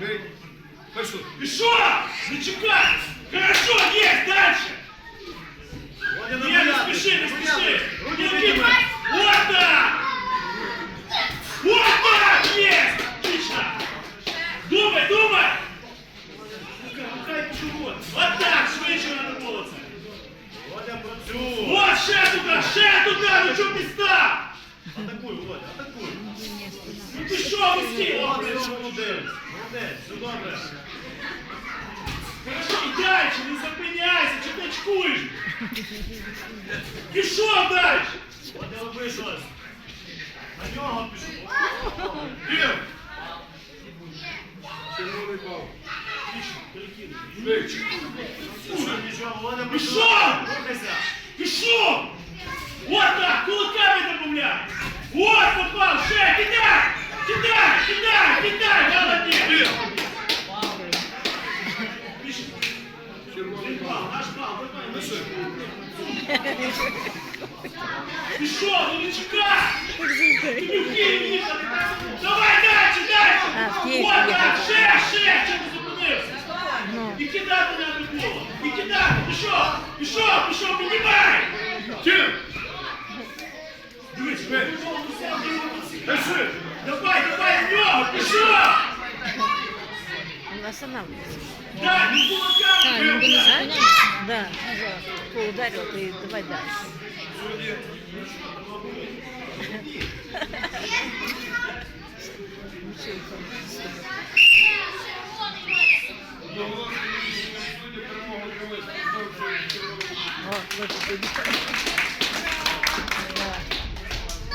Бей. Пошел. Пішов! Не чекай! Хорошо, є, дальше! Ні, не спіши, не спіши! Не вкидывай! Вот так! Вот так! Є! Отлично! Думай, думай! Ну-ка, пускай чего? Вот так, швидше надо було це! Володя, працюй. Вот, ще туди, ще туди! Ну чого ти став? Атакуй, Володя, атакуй. Ну ти що, висів? Молодець, молодець. Молодець, все добре. Хорошо, і дальше, не зупиняйся, чи ти очкуєш? Пішов далі! Володя, роби щось. На нього пішов. Бів! Червоний бал. Отлично, перекинув. Бей. Слушай, нічого, Володя, Пішов! працюй. Рухайся. Отлично. Червоний Бал, бал. наш бал, давай, Пошел. Пішов, ну не чекай! Тобі в Київ їхати! Давай дальше, дальше! А, в Київ Вот так, їхати. ще, ще, чому зупинився? Ну, І кидати треба було! І кидати! Пішов! Пішов! Пішов! Піднімай! Тим. Дивись, Бей. Пішов! Давай, давай в нього! Пішов! он Останавливается. Дай, ну А, не бежать? Да, Кто ударил, ты давай дальше. О, вот это Да.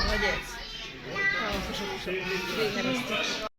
Молодец. Хорошо, растет.